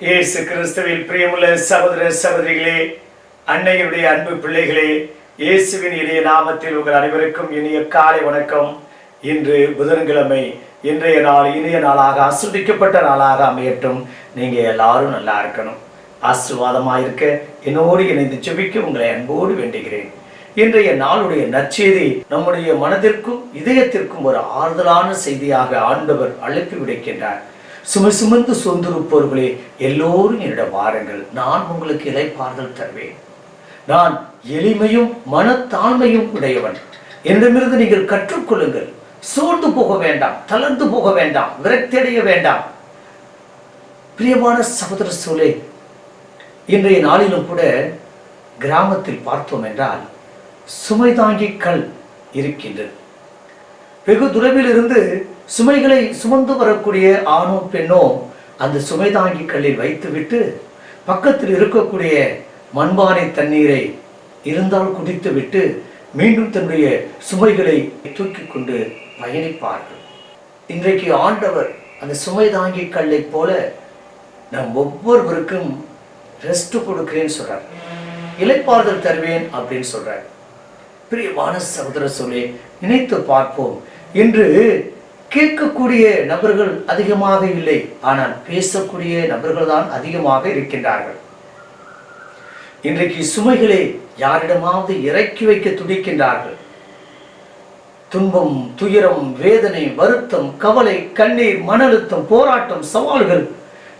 இயேசு கிறிஸ்துவில் பிரியமுள்ள சகோதர சகோதரிகளே அன்னையுடைய அன்பு பிள்ளைகளே இயேசுவின் இளைய நாமத்தில் உங்கள் அனைவருக்கும் இனிய காலை வணக்கம். இன்று புதன்கிழமை இன்றைய நாள் இனிய நாளாக ஆசிர்வதிக்கப்பட்ட நாளாக அமையட்டும். நீங்க எல்லாரும் நல்லா இருக்கணும். ஆசீர்வாதமாக இருக்க என்னோடு இணைந்து செபிக்க உங்களை அன்போடு வேண்டுகிறேன். இன்றைய நாளுடைய நற்செய்தி நம்முடைய மனதிற்கும் இதயத்திற்கும் ஒரு ஆறுதலான செய்தியாக ஆண்டவர் அழைப்பு விடுக்கின்றார். சுமை சுமந்து சொந்திருப்பவர்களே எல்லோரும் என்னிடம் வாருங்கள். நான் உங்களுக்கு இலைப்பாறுதல் தருவேன். நான் எளிமையும் மனத்தாழ்மையும் உடையவன். என்னிடமிருந்து நீங்கள் கற்றுக்கொள்ளுங்கள். சோர்ந்து போக வேண்டாம் தளர்ந்து போக வேண்டாம் விரக்தியடைய வேண்டாம். பிரியமான சகோதர சூழே இன்றைய நாளிலும் கூட கிராமத்தில் பார்த்தோம் என்றால் சுமை தாங்கி கல் இருக்கின்றது. வெகு தொலைவில் இருந்து சுமைகளை சுமந்து வரக்கூடிய ஆணோ பெண்ணோ அந்த சுமை தாங்கி கல்லில் வைத்துவிட்டு பக்கத்தில் இருக்கக்கூடிய மண்பானை தண்ணீரை இருந்தால் குடித்துவிட்டு மீண்டும் தன்னுடைய சுமைகளை தூக்கி கொண்டு பயணிப்பார்கள். இன்றைக்கு ஆண்டவர் அந்த சுமை தாங்கி கல்லை போல நம் ஒவ்வொருவருக்கும் ரெஸ்ட் கொடுக்கிறேன்னு சொல்றார். இலைப்பாறுதல் தருவேன் அப்படின்னு சொல்றார். பிரியமான சகோதர சொல்லி நினைத்து பார்ப்போம். இன்று கேட்கக்கூடிய நபர்கள் அதிகமாக இல்லை. ஆனால் பேசக்கூடிய நபர்கள் தான் அதிகமாக இருக்கின்றார்கள். இன்றைக்கு சுமைகளை யாரிடமாவது இறக்கி வைக்க துடிக்கின்றார்கள். துன்பம் துயரம் வேதனை வருத்தம் கவலை கண்ணீர் மன அழுத்தம் போராட்டம் சவால்கள்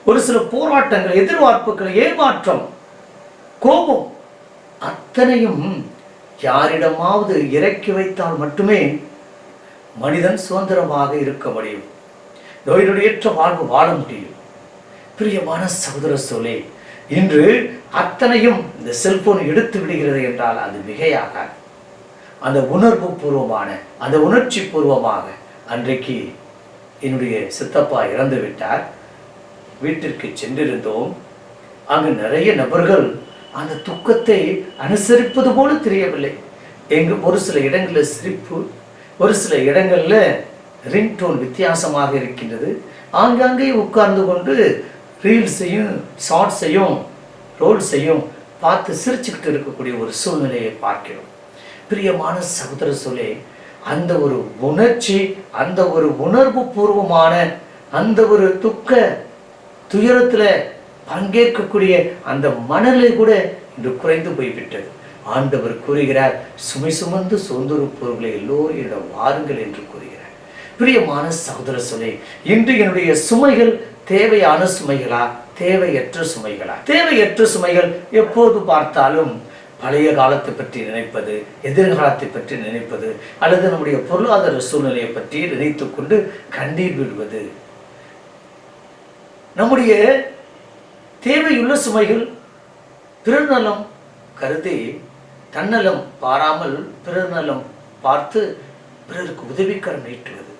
ஒரு சில போராட்டங்கள் எதிர்பார்ப்புகள் ஏமாற்றம் கோபம் அத்தனையும் யாரிடமாவது இறக்கி வைத்தால் மட்டுமே மனிதன் சுதந்திரமாக இருக்க முடியும். நோயினுடையற்ற வாழ்வு வாழ முடியும். பிரியமான சகோதர சொல்லி இன்று அத்தனையும் இந்த செல்போன் எடுத்து விடுகிறது என்றால் அது மிகையாக அந்த உணர்வு பூர்வமான அந்த உணர்ச்சி பூர்வமாக அன்றைக்கு என்னுடைய சித்தப்பா இறந்து விட்டார். வீட்டிற்கு சென்றிருந்தோம். அங்கு நிறைய நபர்கள் அந்த துக்கத்தை அனுசரிப்பது போல தெரியவில்லை. எங்கு ஒரு சில இடங்களில் சிரிப்பு ஒரு சில இடங்களில் ரிங்டோன் வித்தியாசமாக இருக்கின்றது. ஆங்காங்கே உட்கார்ந்து கொண்டு ரீல்ஸையும் ஷார்ட்ஸையும் ரோல்ஸையும் பார்த்து சிரிச்சுக்கிட்டு இருக்கக்கூடிய ஒரு சூழ்நிலையை பார்க்கிறோம். பிரியமான சகோதர சொல்லே அந்த ஒரு உணர்ச்சி அந்த ஒரு உணர்வு பூர்வமான அந்த ஒரு துக்க துயரத்தில் பங்கேற்கக்கூடிய அந்த மணலை கூட இன்று குறைந்து போய்விட்டது. ஆண்டவர் கூறுகிறார் சுமை சுமந்து சோர்ந்திருப்பவர்களை எல்லோரும் என்னிடம் வாருங்கள் என்று கூறுகிறார். பிரியமான சகோதர சுனை இன்று என்னுடைய சுமைகள் தேவையான சுமைகளா? தேவையற்ற சுமைகளா? தேவையற்ற சுமைகள் எப்போது பார்த்தாலும் பழைய காலத்தை பற்றி நினைப்பது எதிர்காலத்தை பற்றி நினைப்பது அல்லது நம்முடைய பொருளாதார சூழ்நிலையை பற்றி நினைத்து கொண்டு கண்ணீர் விடுவது. நம்முடைய தேவையுள்ள சுமைகள் பிறநலம் கருதி தன்னலம் பாராமல் பிறநலம் பார்த்து பிறருக்கு உதவிக்கரம் நீட்டுவது.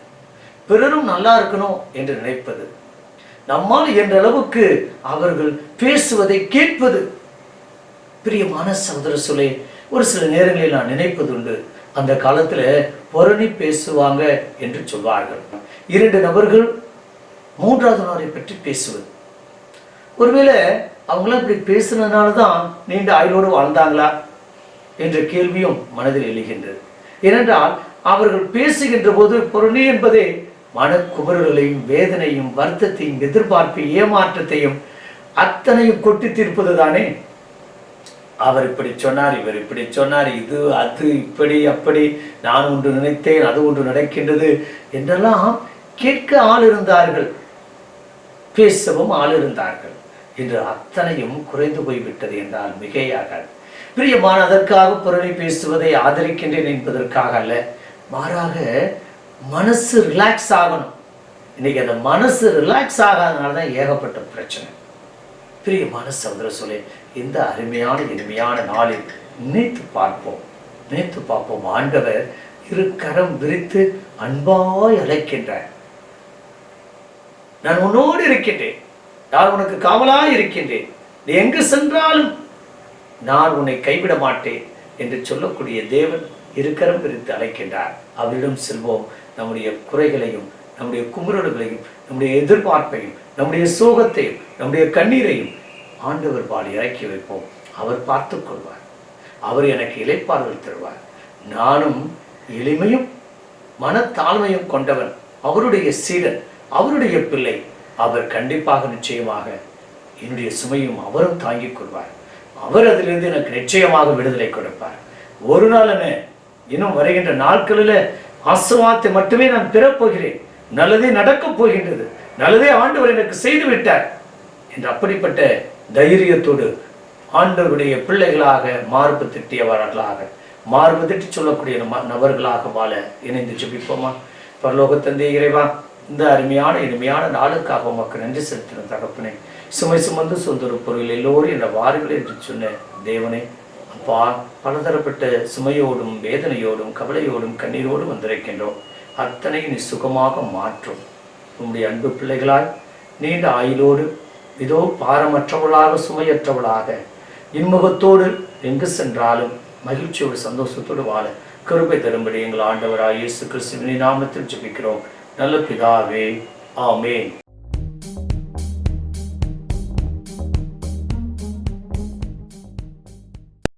பிறரும் நல்லா இருக்கணும் என்று நினைப்பது. நம்மால் என்ற அளவுக்கு அவர்கள் பேசுவதை கேட்பது. பிரியமான சகோதர சொல்லே ஒரு சில நேரங்களில் நான் நினைப்பது உண்டு. அந்த காலத்தில் புரணி பேசுவாங்க என்று சொல்வார்கள். இரண்டு நபர்கள் மூன்றாவது நபரை பற்றி பேசுவது. ஒருவேளை அவங்களாம் இப்படி பேசுனதுனால தான் நீண்ட ஆயுளோடு வாழ்ந்தாங்களா? என்ற கேள்வியும் மனதில் எழுகின்றது. ஏனென்றால் அவர்கள் பேசுகின்ற போது பொருளி என்பதே மனக்குமரல்களையும் வேதனையும் வருத்தத்தையும் எதிர்பார்ப்பையும் ஏமாற்றத்தையும் அத்தனையும் கொட்டி தீர்ப்பது தானே அவர் இப்படி சொன்னார் இவர் இப்படி சொன்னார் இது அது இப்படி அப்படி நான் ஒன்று நினைத்தேன் அது ஒன்று நடக்கின்றது என்றெல்லாம் கேட்க ஆள் இருந்தார்கள் பேசவும் ஆள் இருந்தார்கள் இன்று அத்தனையும் குறைந்து போய்விட்டது என்றால் மிகையாகாது. பிரியமான அதற்காக புரணி பேசுவதை ஆதரிக்கின்றேன் என்பதற்காக அல்ல. மாறாக மனசு ரிலாக்ஸ் ஆகணும். இன்னைக்கு அந்த மனசு ரிலாக்ஸ் ஆகாதனால தான் ஏகப்பட்ட பிரச்சனை. பிரியமான சகோதர சொல்லே இந்த அருமையான இனிமையான நாளில் நினைத்து பார்ப்போம். நினைத்து பார்ப்போம். ஆண்டவர் இரு கரம் விரித்து அன்பாய் அழைக்கின்றார். நான் உன்னோடு இருக்கின்றேன். நான் உனக்கு காவலாய் இருக்கின்றேன். நீ எங்கு சென்றாலும் நான் உன்னை கைவிட மாட்டேன் என்று சொல்லக்கூடிய தேவன் இருக்கரம் பிரித்து அழைக்கின்றார். அவரிடம் செல்வோம். நம்முடைய குறைகளையும் நம்முடைய குமுறல்களையும் நம்முடைய எதிர்பார்ப்பையும் நம்முடைய சோகத்தையும் நம்முடைய கண்ணீரையும் ஆண்டவர் பால் இறக்கி வைப்போம். அவர் பார்த்துக் கொள்வார். அவர் எனக்கு இலைப்பாறுதல் தருவார். நானும் எளிமையும் மனத்தாழ்மையும் கொண்டவன். அவருடைய சீடன் அவருடைய பிள்ளை. அவர் கண்டிப்பாக நிச்சயமாக என்னுடைய சுமையும் அவரும் தாங்கிக் கொள்வார். அவர் அதிலிருந்து எனக்கு நிச்சயமாக விடுதலை கொடுப்பார். ஒரு நாள் இன்னும் வருகின்ற நாட்களில் ஆசுவாத்தை மட்டுமே நான் பெறப்போகிறேன் நல்லதே நடக்கப் போகின்றது. நல்லதே ஆண்டவர் எனக்கு செய்து விட்டார் என்று அப்படிப்பட்ட தைரியத்தோடு ஆண்டவருடைய பிள்ளைகளாக மார்பு திட்டியவர்களாக மார்பு திட்டி சொல்லக்கூடிய நபர்களாக வாழ இணைந்து ஜபிப்போமா? பரலோக தந்தை இறைவா இந்த அருமையான இனிமையான நாளுக்காக உமக்கு நன்றி செலுத்தின தகப்பனே. சுமை சுமந்து சொந்தொரு பொருள் எல்லோரும் என்ற வாருங்கள் என்று சொன்ன தேவனே. அப்பா பலதரப்பட்ட சுமையோடும் வேதனையோடும் கவலையோடும் கண்ணீரோடும் வந்திருக்கின்றோம். அத்தனையும் நீ சுகமாக மாற்றும். உம்முடைய அன்பு பிள்ளைகளால் நீண்ட ஆயுளோடு இதோ பாரமற்றவளாக சுமையற்றவளாக இன்முகத்தோடு எங்கு சென்றாலும் மகிழ்ச்சியோடு சந்தோஷத்தோடு வாழ கருப்பை தரும்படி எங்கள் ஆண்டவராக இயேசு கிறிஸ்துவின் நாமத்தில் ஜெபிக்கிறோம். நல்ல பிதாவே ஆமென்